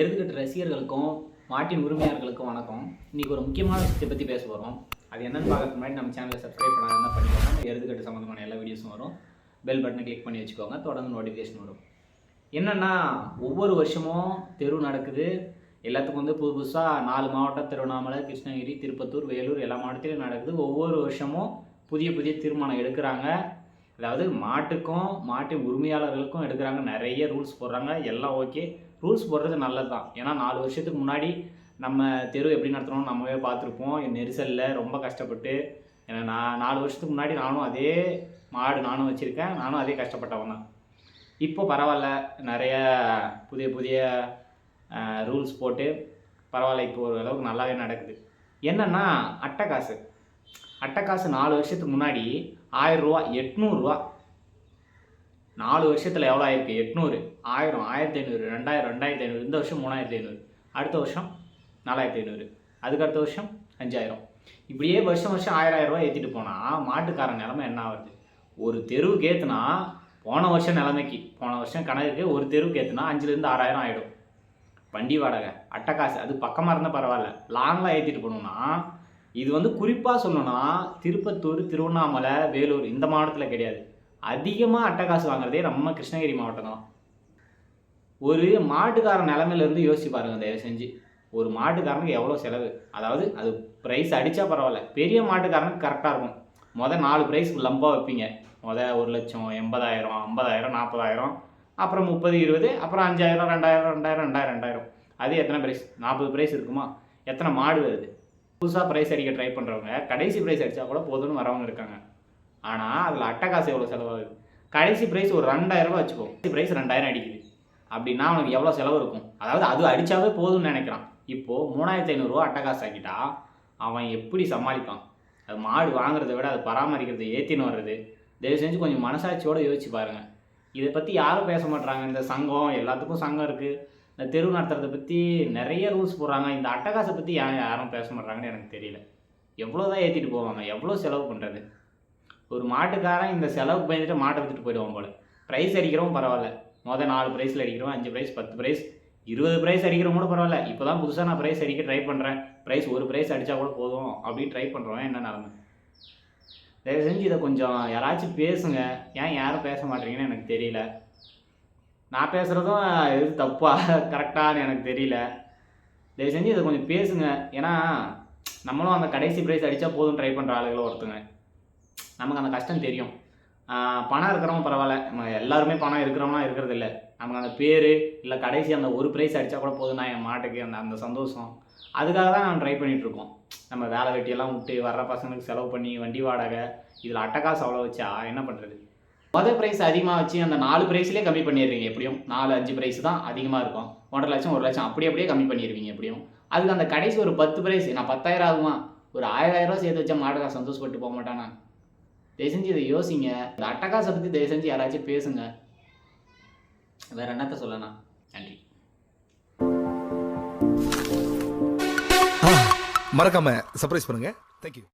எருதுகட்டு ரசிகர்களுக்கும் மாட்டின் உரிமையாளர்களுக்கும் வணக்கம். இன்னைக்கு ஒரு முக்கியமான விஷயத்தை பற்றி பேச போகிறோம் அது என்னென்னு பார்க்கறதுக்கு முன்னாடி நம்ம சேனலை சப்ஸ்கிரைப் பண்ணாதான் பண்ணிக்கோங்க. எருதுகட்டு சம்மந்தமான எல்லா வீடியோஸும் வரும். பெல் பட்டனை கிளிக் பண்ணி வச்சுக்கோங்க. தொடர்ந்து நோட்டிஃபிகேஷன் வரும் என்னென்னா ஒவ்வொரு வருஷமும் தெரு நடக்குது. எல்லாத்துக்கும் வந்து புது புதுசாக நாலு மாவட்டம் திருவண்ணாமலை கிருஷ்ணகிரி திருப்பத்தூர் வேலூர் எல்லா மாவட்டத்திலும் நடக்குது. ஒவ்வொரு வருஷமும் புதிய புதிய தீர்மானம் எடுக்கிறாங்க. அதாவது மாட்டுக்கும் மாட்டு உரிமையாளர்களுக்கும் எடுக்கிறாங்க நிறைய ரூல்ஸ் போடுறாங்க. எல்லாம் ஓகே ரூல்ஸ் போடுறது நல்லது தான் ஏன்னா நாலு வருஷத்துக்கு முன்னாடி நம்ம தெரு எப்படி நடத்தணும் நம்மவே பார்த்துருப்போம். நெரிசலில் ரொம்ப கஷ்டப்பட்டு ஏன்னா நான் நாலு வருஷத்துக்கு முன்னாடி நானும் அதே மாடு நானும் வச்சுருக்கேன். நானும் அதே கஷ்டப்பட்டவன் தான். இப்போ பரவாயில்ல. நிறைய புதிய புதிய ரூல்ஸ் போட்டு பரவாயில்ல இப்போ ஒரு அளவுக்கு நல்லாவே நடக்குது. என்னென்னா அட்டைக்காசு அட்டைக்காசு நாலு வருஷத்துக்கு முன்னாடி ஆயிரரூவா எட்நூறுரூவா நாலு வருஷத்தில் எவ்வளோ ஆயிருக்கு? எட்நூறு. ஆயிரம் ஆயிரத்தி ஐநூறு ரெண்டாயிரம் ரெண்டாயிரத்தி ஐநூறு இந்த வருஷம் மூணாயிரத்தி ஐநூறு அடுத்த வருஷம் நாலாயிரத்தி ஐநூறு அதுக்கு அடுத்த வருஷம் அஞ்சாயிரம். இப்படியே வருஷம் வருஷம் ஆயிரம் ஆயிரம் ரூபாய் ஏற்றிட்டு போனால் மாட்டுக்காரன் நிலமை என்ன ஆகுது ஒரு தெருவுக்கு ஏற்றுனா போன வருஷம் நிலைமைக்கு போன வருஷம் கணக்குக்கு ஒரு தெருவுக்கு ஏற்றுனா அஞ்சுலேருந்து ஆறாயிரம் ஆகிடும் வண்டி வாடகை அட்டைக்காசு அது பக்கமாக இருந்தால் பரவாயில்ல. லாங்கில் ஏற்றிட்டு போனோம்னா இது வந்து குறிப்பாக சொல்லணும்னா திருப்பத்தூர் திருவண்ணாமலை வேலூர் இந்த மாவட்டத்தில் கிடையாது. அதிகமாக அட்டைக்காசு வாங்குறதே நம்ம கிருஷ்ணகிரி மாவட்டம் தான். ஒரு மாட்டுக்கார நிலமையிலேருந்து யோசிச்சு பாருங்கள் தயவு செஞ்சு. ஒரு மாட்டுக்காரனுக்கு எவ்வளோ செலவு? அதாவது அது ப்ரைஸ் அடித்தா பரவாயில்ல. பெரிய மாட்டுக்காரனுக்கு கரெக்டாக இருக்கும். மொதல் நாலு ப்ரைஸ் லம்பாக வைப்பீங்க. மொதல் ஒரு லட்சம் எண்பதாயிரம் ஐம்பதாயிரம் நாற்பதாயிரம் அப்புறம் முப்பது இருபது அப்புறம் அஞ்சாயிரம் ரெண்டாயிரம் ரெண்டாயிரம் ரெண்டாயிரம் ரெண்டாயிரம். அது எத்தனை ப்ரைஸ் நாற்பது ப்ரைஸ் இருக்குமா? எத்தனை மாடு வருது? புதுசாக ப்ரைஸ் அடிக்க ட்ரை பண்ணுறவங்க கடைசி ப்ரைஸ் அடித்தா கூட போதும்னு வரவங்க இருக்காங்க. ஆனால் அதில் அட்டைக்காசு எவ்வளோ செலவாகுது? கடைசி ப்ரைஸ் ஒரு ரெண்டாயிரரூபா ரூபாய் வச்சுக்கோ. கடைசி ப்ரைஸ் ரெண்டாயிரம் அடிக்குது. அப்படின்னா அவனுக்கு எவ்வளோ செலவு இருக்கும்? அதாவது அது அடித்தாவே போதும்னு நினைக்கிறான். இப்போது மூணாயிரத்தி ஐநூறுரூவா காசு ஆக்கிட்டா அவன் எப்படி சமாளிப்பான்? அது மாடு வாங்குறதை விட அதை பராமரிக்கிறது ஏற்றின்னு வர்றது. தயவு செஞ்சு கொஞ்சம் மனசாட்சியோடு யோசிச்சு பாருங்கள் இதை பற்றி யாரும் பேச மாட்றாங்க. இந்த சங்கம் எல்லாத்துக்கும் சங்கம் இருக்குது இந்த தெரு நடத்துறதை பற்றி நிறைய ரூல்ஸ் போடுறாங்க. இந்த அட்டகாசை பற்றி ஏன் யாரும் பேச மாட்டாங்கன்னு எனக்கு தெரியல. எவ்வளோ தான் ஏற்றிட்டு போவாங்க எவ்வளோ செலவு பண்ணுறது ஒரு மாட்டுக்காரன் இந்த செலவுக்கு பயந்துட்டு மாட்டை விற்றுட்டு போயிடுவான் போல். ப்ரைஸ் அடிக்கிறவன் பரவாயில்ல. மொதல் நாலு ப்ரைஸில் அடிக்கிறோம் அஞ்சு ப்ரைஸ் பத்து ப்ரைஸ் இருபது ப்ரைஸ் அடிக்கிறவங்க கூட பரவாயில்ல. இப்போ தான் புதுசாக நான் ப்ரைஸ் அடிக்க ட்ரை பண்ணுறேன் ப்ரைஸ் ஒரு ப்ரைஸ் அடித்தா கூட போதும் அப்படின்னு ட்ரை பண்ணுறோம் என்ன நிலமை தயவு செஞ்சு இதை கொஞ்சம் யாராச்சும் பேசுங்க. ஏன் யாரும் பேச மாட்டீங்கன்னு எனக்கு தெரியல. நான் பேசுகிறதும் எது தப்பா? கரெக்டான்னு எனக்கு தெரியல. தயவு செஞ்சு இதை கொஞ்சம் பேசுங்க. ஏன்னா நம்மளும் அந்த கடைசி ப்ரைஸ் அடித்தா போதும் ட்ரை பண்ணுற ஆளுகளும் ஒருத்தங்க. நமக்கு அந்த கஷ்டம் தெரியும். பணம் இருக்கிறவங்க பரவாயில்ல. நம்ம எல்லாருமே பணம் இருக்கிறவங்களாம் இருக்கிறது இல்லை நமக்கு அந்த பேர் இல்லை கடைசி அந்த ஒரு ப்ரைஸ் அடித்தா கூட போதும் நான் என் மாட்டுக்கு அந்த அந்த சந்தோஷம். அதுக்காக தான் நம்ம ட்ரை பண்ணிகிட்ருக்கோம் நம்ம வேலை வெட்டியெல்லாம் விட்டு வர்ற பசங்களுக்கு செலவு பண்ணி வண்டி வாடகை இதில் அட்டகாசு அவ்வளோ வச்சா என்ன பண்ணுறது மொதல் ப்ரைஸ் அதிகமாக வச்சு அந்த நாலு ப்ரைஸ்லேயே கம்மி பண்ணிடுவீங்க எப்படியும். நாலு அஞ்சு ப்ரைஸ் தான் அதிகமாக இருக்கும். ஒன்றரை லட்சம் ஒரு லட்சம் அப்படியே அப்படியே கம்மி பண்ணிடுவீங்க எப்படியும். அதுக்கு அந்த கடைசி ஒரு பத்து ப்ரைஸ் நான் பத்தாயிரம் ஆகுமா? ஒரு ஆயிரம் ரூபா சேர்த்து வச்சா மாடுக்கா சந்தோஷப்பட்டு போக மாட்டானா? தயவு செஞ்சு இதை யோசிங்க. இந்த அட்டகாசை பற்றி தயவு செஞ்சு யாராச்சும் பேசுங்க. வேற என்னத்த சொல்லலாம்? நன்றி. மறக்காம சர்ப்ரைஸ் பண்ணுங்க. தேங்க்யூ